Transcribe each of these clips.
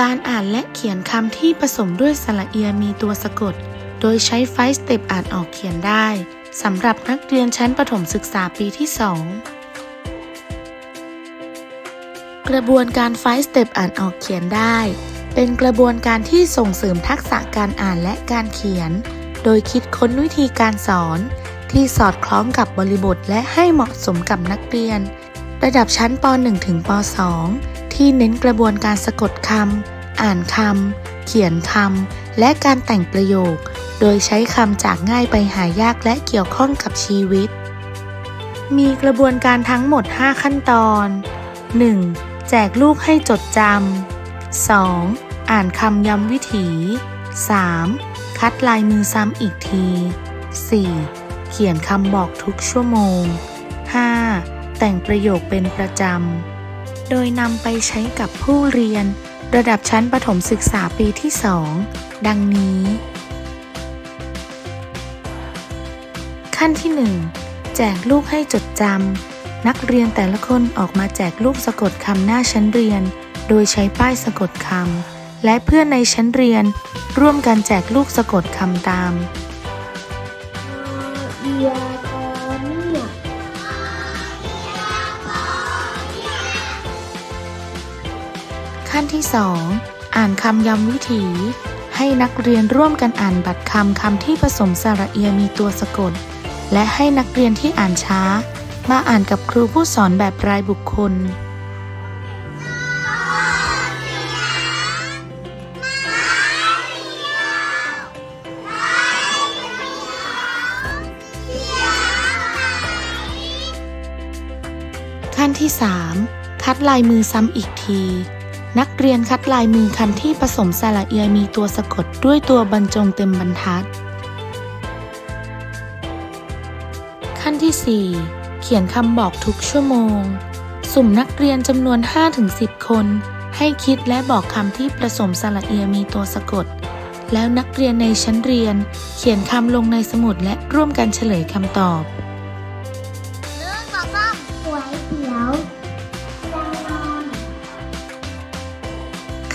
การอ่านและเขียนคำที่ผสมด้วยสระเอียมีตัวสะกด โดยใช้ไฟสเต็ปอ่านออกเขียนได้สำหรับนักเรียนชั้นประถมศึกษาปีที่ 2 กระบวนการไฟสเต็ปอ่านออกเขียนได้ เป็นกระบวนการที่ส่งเสริมทักษะการอ่านและการเขียน โดยคิดค้นวิธีการสอน ที่สอดคล้องกับบริบทและให้เหมาะสมกับนักเรียน ระดับชั้นป .1 ถึงป .2 ที่เน้นกระบวนการสะกดคำ อ่านคำ เขียนคำ และการแต่งประโยค โดยใช้คำจากง่ายไปหายากและเกี่ยวข้องกับชีวิต มีกระบวนการทั้งหมด 5 ขั้นตอน 1. แจกลูกให้จดจำ 2. อ่านคำย้ำวิถี 3. คัดลายมือซ้ำอีกที 4. เขียนคำบอกทุกชั่วโมง 5. แต่งประโยคเป็นประจำ โดยนำไปใช้กับผู้เรียน ระดับชั้นประถมศึกษาปีที่ 2 ดังนี้ ขั้นที่ 1 แจกลูกให้จดจำนักเรียนแต่ละคนออกมาแจกลูกสะกดคำหน้าชั้นเรียน โดยใช้ป้ายสะกดคำและเพื่อนในชั้นเรียน ร่วมกันแจกลูกสะกดคำตามเขั้นที่ 2 อ่านคำย้ำวิถี ให้นักเรียนร่วมกันอ่านบัตรคำคำที่ผสมสระเอียมีตัวสะกด และให้นักเรียนที่อ่านช้า มาอ่านกับครูผู้สอนแบบรายบุคคลขั้นที่ 3 คัดลายมือซ้ำอีกที นักเรียนคัดลายมือคำที่ผสมสระเอียมีตัวสะกดด้วยตัวบรรจงเต็มบรรทัด ขั้นที่ 4 เขียนคำบอกทุกชั่วโมง สุ่มนักเรียนจำนวน 5-10 คน ให้คิดและบอกคำที่ผสมสระเอียมีตัวสะกด แล้วนักเรียนในชั้นเรียน เขียนคำลงในสมุดและร่วมกันเฉลยคำตอบ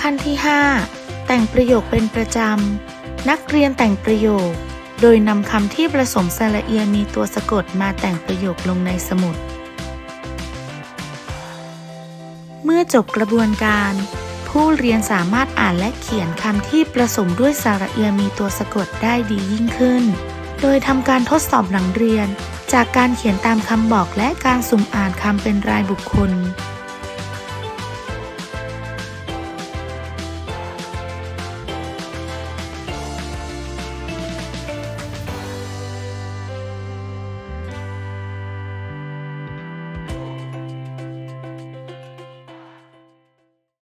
ขั้นที่ 5 แต่งประโยคเป็นประจำ นักเรียนแต่งประโยค โดยนำคำที่ผสมสระเอียมีตัวสะกดมาแต่งประโยคลงในสมุด เมื่อจบกระบวนการ ผู้เรียนสามารถอ่านและเขียนคำที่ผสมด้วยสระเอียมีตัวสะกดได้ดียิ่งขึ้น โดยทำการทดสอบหลังเรียน จากการเขียนตามคำบอกและการสุ่มอ่านคำเป็นรายบุคคล